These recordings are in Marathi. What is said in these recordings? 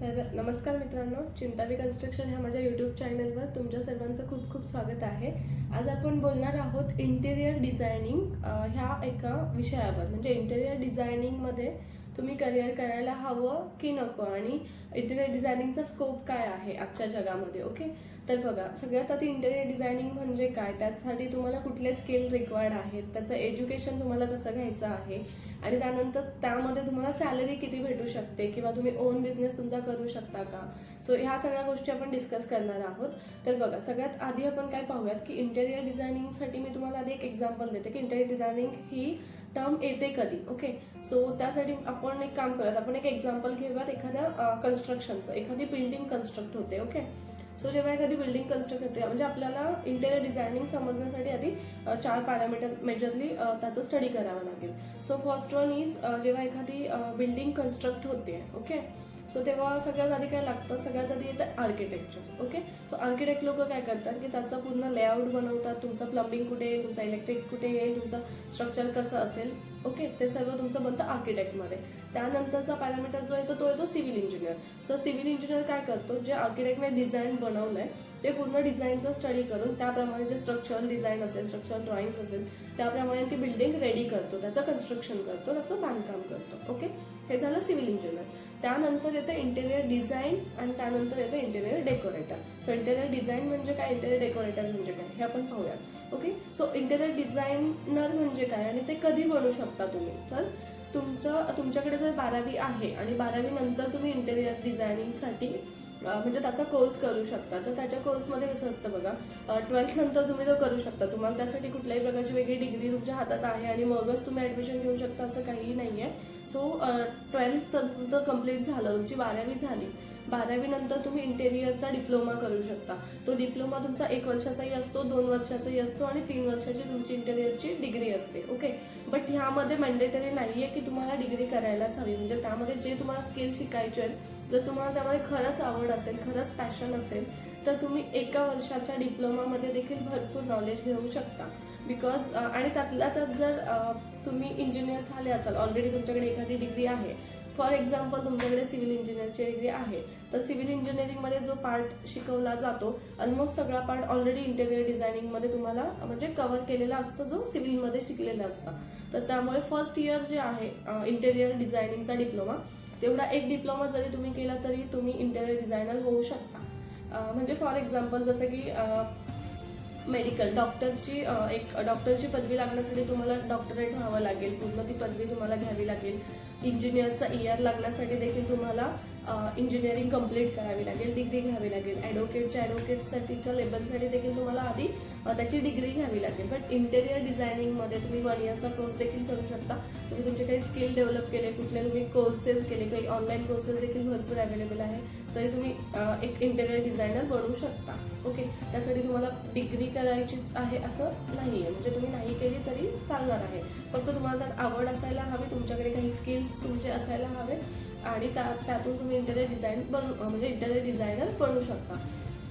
तर नमस्कार मित्रांनो चिंतावी कन्स्ट्रक्शन ह्या माझ्या यूट्यूब चॅनलवर तुमच्या सर्वांचं खूप खूप स्वागत आहे. आज आपण बोलणार आहोत इंटेरियर डिझायनिंग ह्या एका विषयावर. म्हणजे इंटेरियर डिझायनिंगमध्ये तुम्ही करिअर करायला हवं की नको आणि इंटेरियर डिझायनिंगचा स्कोप काय आहे आजच्या जगामध्ये ओके तर बघा सगळ्यात आधी इंटेरियर डिझायनिंग म्हणजे काय? त्यासाठी तुम्हाला कुठले स्किल रिक्वायर्ड आहेत? त्याचं एज्युकेशन तुम्हाला कसं घ्यायचं आहे? आणि त्यानंतर त्यामध्ये तुम्हाला सॅलरी किती भेटू शकते किंवा तुम्ही ओन बिझनेस तुमचा करू शकता का? सो ह्या सगळ्या गोष्टी आपण डिस्कस करणार आहोत. तर बघा सगळ्यात आधी आपण काय पाहूयात की इंटेरियर डिझायनिंगसाठी मी तुम्हाला आधी एक एक्झाम्पल देते की इंटेरियर डिझायनिंग ही टर्म येते कधी ओके सो त्यासाठी आपण एक काम करत आपण एक एक्झाम्पल घेऊयात एखाद्या कन्स्ट्रक्शनचं एखादी बिल्डिंग कन्स्ट्रक्ट होते ओके सो जेव्हा एखादी बिल्डिंग कन्स्ट्रक्ट होते म्हणजे आपल्याला इंटेरियर डिझायनिंग समजण्यासाठी आधी चार पॅरामीटर मेजरली त्याचं स्टडी करावं लागेल. सो फर्स्ट वन इज जेव्हा एखादी बिल्डिंग कन्स्ट्रक्ट होते ओके सो तेव्हा सगळ्यात आधी काय लागतं? सगळ्यात आधी येतं आर्किटेक्चर ओके सो आर्किटेक्ट लोक काय करतात की त्याचा पूर्ण लेआउट बनवतात. तुमचं प्लंबिंग कुठे आहे? तुमचं इलेक्ट्रिक कुठे आहे? तुमचं स्ट्रक्चर कसं असेल? ओके ते सर्व तुमचं बनतं आर्किटेक्टमध्ये त्यानंतरचा पॅरामीटर जो येतो तो येतो civil engineer so civil engineer काय करतो? जे आर्किटेक्टने डिझाईन बनवलंय ते पूर्ण डिझाईनचा स्टडी करून त्याप्रमाणे जे स्ट्रक्चरल डिझाईन असेल स्ट्रक्चरल ड्रॉइंग्स असेल त्याप्रमाणे ती बिल्डिंग रेडी करतो. त्याचं कन्स्ट्रक्शन करतो. त्याचं बांधकाम करतो. ओके हे झालं सिव्हिल इंजिनियर त्यानंतर येतं इंटेरियर डिझाईन आणि त्यानंतर येतं interior decorator so interior design म्हणजे काय? इंटेरियर डेकोरेटर म्हणजे काय? हे आपण पाहूयात. ओके सो इंटेरियर डिझायनर म्हणजे काय? आणि ते कधी बनू शकता तुम्ही? तर तुमचं तुमच्याकडे जर बारावी आहे आणि बारावी नंतर तुम्ही इंटेरियर डिझायनिंगसाठी म्हणजे त्याचा कोर्स करू शकता. तर त्याच्या कोर्समध्ये कसं असतं बघा ट्वेल्थ नंतर तुम्ही तो करू शकता. तुम्हाला त्यासाठी कुठल्याही प्रकारची वेगळी डिग्री तुमच्या हातात आहे आणि मगच तुम्ही ऍडमिशन घेऊ शकता असं काहीही नाही आहे सो ट्वेल्थचं uh, तुमचं कंप्लीट झालं तुमची बारावी झाली. बारावी नंतर तुम्ही इंटेरियरचा डिप्लोमा करू शकता. तो डिप्लोमा तुमचा एक वर्षाचाही असतो दोन वर्षाचाही असतो आणि तीन वर्षाची तुमची इंटेरियरची डिग्री असते ओके बट ह्यामध्ये मॅन्डेटरी नाही आहे की तुम्हाला डिग्री करायलाच हवी. म्हणजे त्यामध्ये जे तुम्हाला स्किल शिकायचे आहेत जर तुम्हाला त्यामध्ये खरंच आवड असेल खरंच पॅशन असेल तर तुम्ही एका वर्षाच्या डिप्लोमामध्ये देखील भरपूर नॉलेज घेऊ शकता. बिकॉज आणि त्यातल्या त्यात जर तुम्ही इंजिनियर झाले असाल ऑलरेडी तुमच्याकडे एखादी डिग्री आहे. फॉर एक्झाम्पल तुमच्याकडे सिव्हिल इंजिनिअरची डिग्री आहे. तर सिव्हिल इंजिनिअरिंगमध्ये जो पार्ट शिकवला जातो ऑलमोस्ट सगळा पार्ट ऑलरेडी इंटेरियर डिझायनिंगमध्ये तुम्हाला म्हणजे कव्हर केलेला असतो जो सिव्हिलमध्ये शिकलेला असता. तर त्यामुळे फर्स्ट इयर जे आहे इंटेरियर डिझायनिंगचा डिप्लोमा तेवढा एक डिप्लोमा जरी तुम्ही केला तरी तुम्ही इंटेरियर डिझायनर होऊ शकता. म्हणजे फॉर एक्झाम्पल जसं की मेडिकल डॉक्टरची एक डॉक्टरची पदवी लागण्यासाठी तुम्हाला डॉक्टरेट व्हावं लागेल. पूर्ण ती पदवी तुम्हाला घ्यावी लागेल. इंजिनियरचा इयर लागण्यासाठी देखील तुम्हाला इंजिनिअरिंग कंप्लीट करावी लागेल डिग्री घ्यावी लागेल. ॲडव्होकेटच्या ॲडव्होकेटसाठीच्या लेबलसाठी देखील तुम्हाला आधी त्याची डिग्री घ्यावी लागेल. बट इंटेरियर डिझायनिंगमध्ये तुम्ही वन इयरचा कोर्स देखील करू शकता. तुम्ही तुमचे काही स्किल डेव्हलप केले कुठले तुम्ही कोर्सेस केले काही ऑनलाईन कोर्सेस देखील भरपूर अवेलेबल आहे तरी तुम्ही एक इंटेरियर डिझायनर बनू शकता. ओके त्यासाठी तुम्हाला डिग्री करायचीच आहे असं नाही आहे म्हणजे तुम्ही नाही केली तरी चालणार आहे. फक्त तुम्हाला त्यात आवड असायला हवी तुमच्याकडे काही स्किल्स तुमचे असायला हवे आणि त्या त्यातून तुम्ही इंटेरियर डिझाईन बनू म्हणजे इंटेरियर डिझायनर बनू शकता.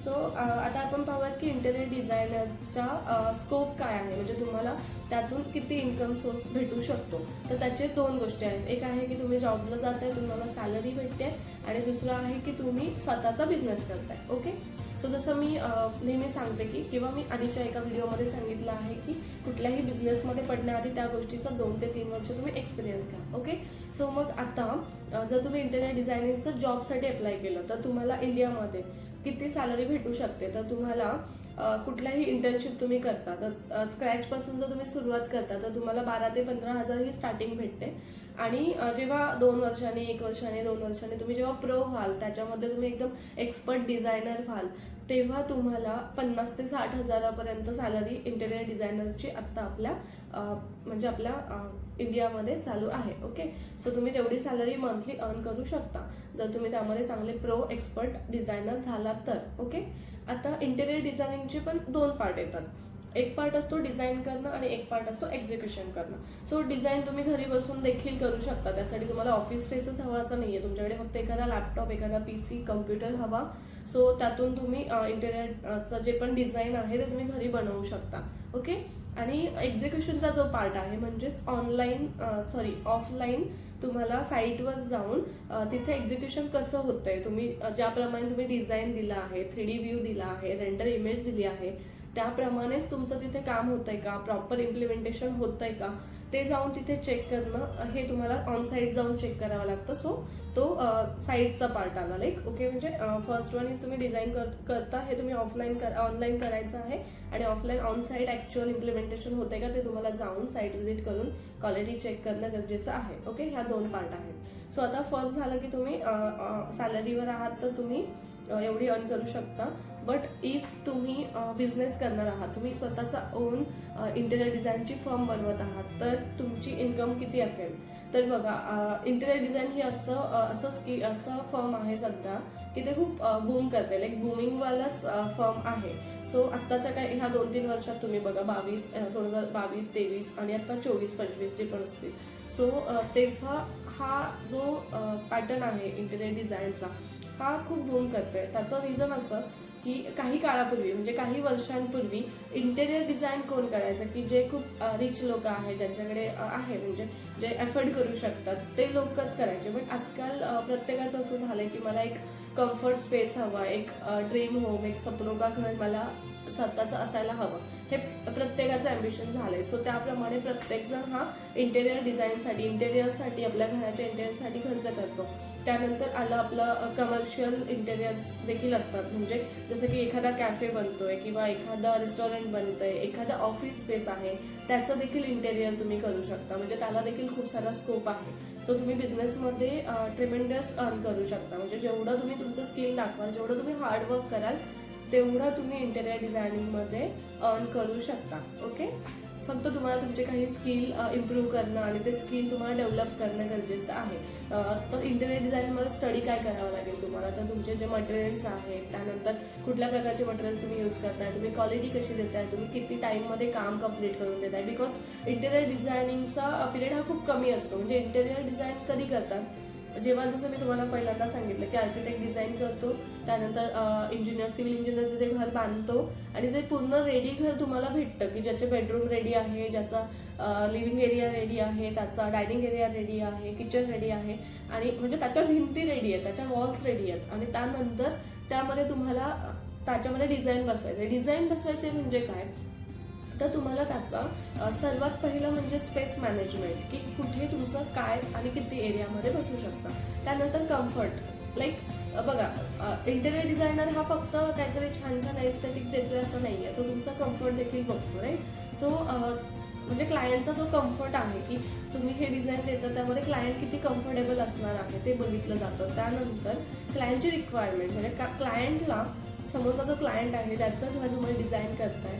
सो आता आपण पाहूयात की इंटेरियर डिझायनरचा स्कोप काय आहे? म्हणजे तुम्हाला त्यातून किती इन्कम सोर्स भेटू शकतो? तर त्याचे दोन गोष्टी आहेत. एक आहे की तुम्ही जॉबला जाताय तुम्हाला सॅलरी भेटते आणि दुसरं आहे की तुम्ही स्वतःचा बिझनेस करताय. ओके सो जसं मी नेहमी सांगते की किंवा मी आधीच्या एका व्हिडिओमध्ये सांगितलं आहे की कुठल्याही बिझनेसमध्ये पडण्याआधी त्या गोष्टीचा दोन ते तीन वर्ष तुम्ही एक्सपिरियन्स घ्या ओके सो मग आता जर तुम्ही इंटरनेट डिझायनिंगचं जॉबसाठी अप्लाय केलं तर तुम्हाला इंडियामध्ये किती सॅलरी भेटू शकते? तर तुम्हाला कुठल्याही इंटर्नशिप तुम्ही करता तर स्क्रॅचपासून जर तुम्ही सुरुवात करता तर तुम्हाला बारा ते पंधरा हजार ही स्टार्टिंग भेटते. आणि जेव्हा दोन वर्षाने एक वर्षाने दोन वर्षाने तुम्ही जेव्हा प्रो व्हाल त्याच्यामध्ये तुम्ही एकदम एक्सपर्ट डिझायनर व्हाल तेव्हा तुम्हाला पन्नास ते साठ हजारापर्यंत सॅलरी इंटेरियर डिझायनरची आत्ता आपल्या म्हणजे आपल्या इंडियामध्ये चालू आहे ओके सो तुम्ही तेवढी सॅलरी मंथली अर्न करू शकता. जर तुम्ही त्यामध्ये चांगले प्रो एक्सपर्ट डिझायनर झालात तर ओके आता इंटेरियर डिझायनिंगचे पण दोन पार्ट येतात. एक पार्ट असतो डिझाईन करणं आणि एक पार्ट असतो एक्झिक्युशन करणं. सो डिझाईन तुम्ही घरी बसून देखील करू शकता. त्यासाठी तुम्हाला ऑफिस स्पेसच हवा असं नाही आहे तुमच्याकडे फक्त एखादा लॅपटॉप एखादा पी सी कम्प्युटर हवा. सो त्यातून तुम्ही इंटेरियरचं जे पण डिझाईन आहे ते तुम्ही घरी बनवू शकता ओके आणि एक्झिक्युशनचा जो पार्ट आहे म्हणजेच ऑनलाईन सॉरी ऑफलाईन तुम्हाला साईटवर जाऊन तिथे एक्झिक्युशन कसं होतं आहे तुम्ही ज्याप्रमाणे तुम्ही डिझाईन दिला आहे थ्री डी व्ह्यू दिला आहे रेंडर इमेज दिली आहे त्याप्रमाणेच तुमचं तिथे काम होतंय का? प्रॉपर इम्प्लिमेंटेशन होतंय का? ते जाऊन तिथे चेक करणं हे तुम्हाला ऑन साईड जाऊन चेक करावं लागतं. सो तो साईडचा पार्ट आला लाईक ओके म्हणजे फर्स्ट वन इज तुम्ही डिझाईन कर करता हे तुम्ही ऑफलाईन कर ऑनलाईन करायचं आहे. आणि offline on side actual implementation होते का ते तुम्हाला जाऊन साईट व्हिजिट करून क्वालिटी चेक करणं गरजेचं आहे. ओके ह्या दोन पार्ट आहेत. सो आता फर्स्ट झालं की तुम्ही सॅलरीवर आहात तर तुम्ही एवढी अर्न करू शकता. बट इफ तुम्ही बिझनेस करणार आहात तुम्ही स्वतःचा ओन इंटेरियर डिझाईनची फर्म बनवत आहात तर तुमची इन्कम किती असेल? तर बघा इंटेरियर डिझाईन ही असं असं स्की असं फर्म आहे सध्या की ते खूप बूम करते. लाईक बुमिंगवालाच फर्म आहे. सो आत्ताच्या काय ह्या दोन तीन वर्षात तुम्ही बघा बावीस दोन हजार बावीस तेवीस आणि आत्ता चोवीस पंचवीस जे पण असतील. सो तेव्हा हा जो पॅटर्न आहे इंटेरियर डिझाईनचा हा खूप बूम करतोय. त्याचं रिझन असं की काही काळापूर्वी म्हणजे काही वर्षांपूर्वी इंटेरियर डिझाईन कोण करायचं? की जे खूप रिच लोक आहेत ज्यांच्याकडे आहे म्हणजे जे एफर्ड करू शकतात ते लोकच करायचे. बट आजकाल प्रत्येकाचं असं झालंय की मला एक कम्फर्ट स्पेस हवा एक ड्रीम होम एक सपनोका घर मला स्वतःचं असायला हवं. हे प्रत्येकाचं अम्बिशन झालंय. सो त्याप्रमाणे प्रत्येकजण हा इंटेरियर डिझाईनसाठी इंटेरियरसाठी आपल्या घराच्या इंटेरियरसाठी खर्च करतो. त्यानंतर आलं आपलं कमर्शियल इंटेरियर्स देखील असतात. म्हणजे जसं की एखादा कॅफे बनतोय किंवा एखादा रेस्टॉरंट बनतंय एखादा ऑफिस स्पेस आहे त्याचं देखील इंटेरियर तुम्ही करू शकता. म्हणजे त्याला देखील खूप सारा स्कोप आहे. सो तुम्ही बिझनेसमध्ये ट्रिमेंडस अर्न करू शकता. म्हणजे जेवढं तुम्ही तुमचं स्किल दाखवाल जेवढं तुम्ही हार्डवर्क कराल तेवढं तुम्ही इंटेरियर डिझायनिंगमध्ये अर्न करू शकता ओके फक्त तुम्हाला तुमचे काही स्किल इम्प्रूव्ह करणं आणि ते स्किल तुम्हाला डेव्हलप करणं गरजेचं आहे. तर इंटेरियर डिझाईनमध्ये स्टडी काय करावं लागेल तुम्हाला? तर तुमचे जे मटेरियल्स आहेत त्यानंतर कुठल्या प्रकारचे मटेरियल तुम्ही यूज करताय तुम्ही क्वालिटी कशी देताय तुम्ही किती टाईममध्ये काम कंप्लीट करून देताय? बिकॉज इंटेरियर डिझायनिंगचा पिरियड हा खूप कमी असतो. म्हणजे इंटेरियर डिझाईन कधी करतात? जेव्हा जसं मी तुम्हाला पहिल्यांदा सांगितलं की आर्किटेक्ट डिझाईन करतो त्यानंतर इंजिनियर सिव्हिल इंजिनियरचं ते घर बांधतो आणि ते पूर्ण रेडी घर तुम्हाला भेटतं की ज्याचे बेडरूम रेडी आहे ज्याचा लिव्हिंग एरिया रेडी आहे त्याचा डायनिंग एरिया रेडी आहे किचन रेडी आहे आणि म्हणजे त्याच्या भिंती रेडी आहेत त्याच्या वॉल्स रेडी आहेत आणि त्यानंतर त्यामध्ये तुम्हाला त्याच्यामध्ये डिझाईन बसवायचं डिझाईन बसवायचे म्हणजे काय? तर तुम्हाला त्याचा सर्वात पहिलं म्हणजे स्पेस मॅनेजमेंट की कुठे तुमचं काय आणि किती एरियामध्ये बसू शकता. त्यानंतर कम्फर्ट लाईक बघा इंटेरियर डिझायनर हा फक्त काहीतरी छान छान एस्थेटिक देतोय असं नाही आहे तो तुमचा कम्फर्ट देखील बघतो राईट सो म्हणजे क्लायंटचा जो कम्फर्ट आहे की तुम्ही हे डिझाईन देता त्यामध्ये क्लायंट किती कम्फर्टेबल असणार आहे ते बघितलं जातं. त्यानंतर क्लायंटची रिक्वायरमेंट म्हणजे का क्लायंटला समोरचा जो क्लायंट आहे ज्याचं घर तुम्ही डिझाईन करताय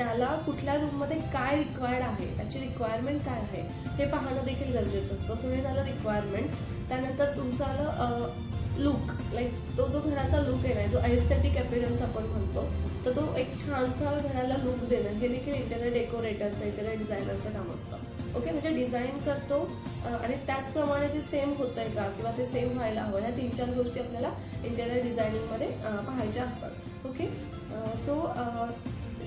त्याला कुठल्या रूममध्ये काय रिक्वायर्ड आहे त्याची रिक्वायरमेंट काय आहे हे पाहणं देखील गरजेचं असतं. सो हे झालं रिक्वायरमेंट त्यानंतर तुमचं आलं लुक लाईक तो जो घराचा लुक आहे ना जो एस्थेटिक अपिरन्स आपण म्हणतो तर तो एक छानसा घराला लुक देणं हे देखील इंटेरियर डेकोरेटरचं इंटेरियर डिझायनरचं काम असतं. ओके म्हणजे डिझाईन करतो आणि त्याचप्रमाणे ते सेम होत आहे का किंवा ते सेम व्हायला हवं ह्या तीन चार गोष्टी आपल्याला इंटेरियर डिझायनिंगमध्ये पाहायच्या असतात. ओके सो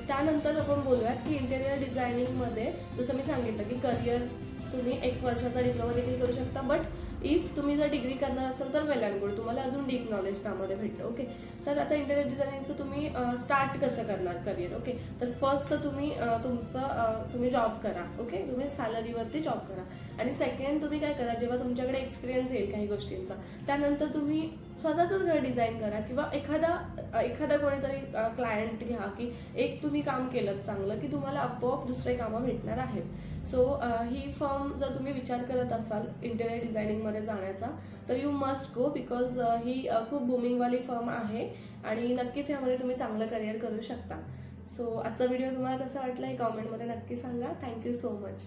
त्यानंतर आपण बोलूयात की इंटेरियर डिझायनिंगमध्ये जसं मी सांगितलं की करिअर तुम्ही एक वर्षाचा डिप्लोमा देखील करू शकता बट इफ तुम्ही जर डिग्री करणार असाल तर वेल अँड गुड तुम्हाला अजून डीप नॉलेज त्यामध्ये भेटतं ओके तर आता इंटेरियर डिझायनिंगचं तुम्ही स्टार्ट कसं करणार करिअर ओके तर फर्स्ट तर तुम्ही तुमचं तुम्ही जॉब करा ओके तुम्ही सॅलरीवरती जॉब करा. आणि सेकंड तुम्ही काय करा जेव्हा तुमच्याकडे एक्सपिरियन्स येईल काही गोष्टींचा त्यानंतर तुम्ही स्वतःचंच घर डिझाईन करा किंवा एखादा एखादा कोणीतरी क्लायंट घ्या की एक तुम्ही काम केलं चांगलं की तुम्हाला आपोआप दुसरे कामं भेटणार आहेत. सो ही फॉर्म जर तुम्ही विचार करत असाल इंटेरियर डिझायनिंगमध्ये जाण्याचा तर यू मस्ट गो बिकॉज ही खूप बुमिंगवाली फॉर्म आहे आणि नक्कीच यामध्ये तुम्ही चांगलं करिअर करू शकता. सो आजचा व्हिडिओ तुम्हाला कसा वाटला हे कॉमेंटमध्ये नक्की सांगा. Thank you so much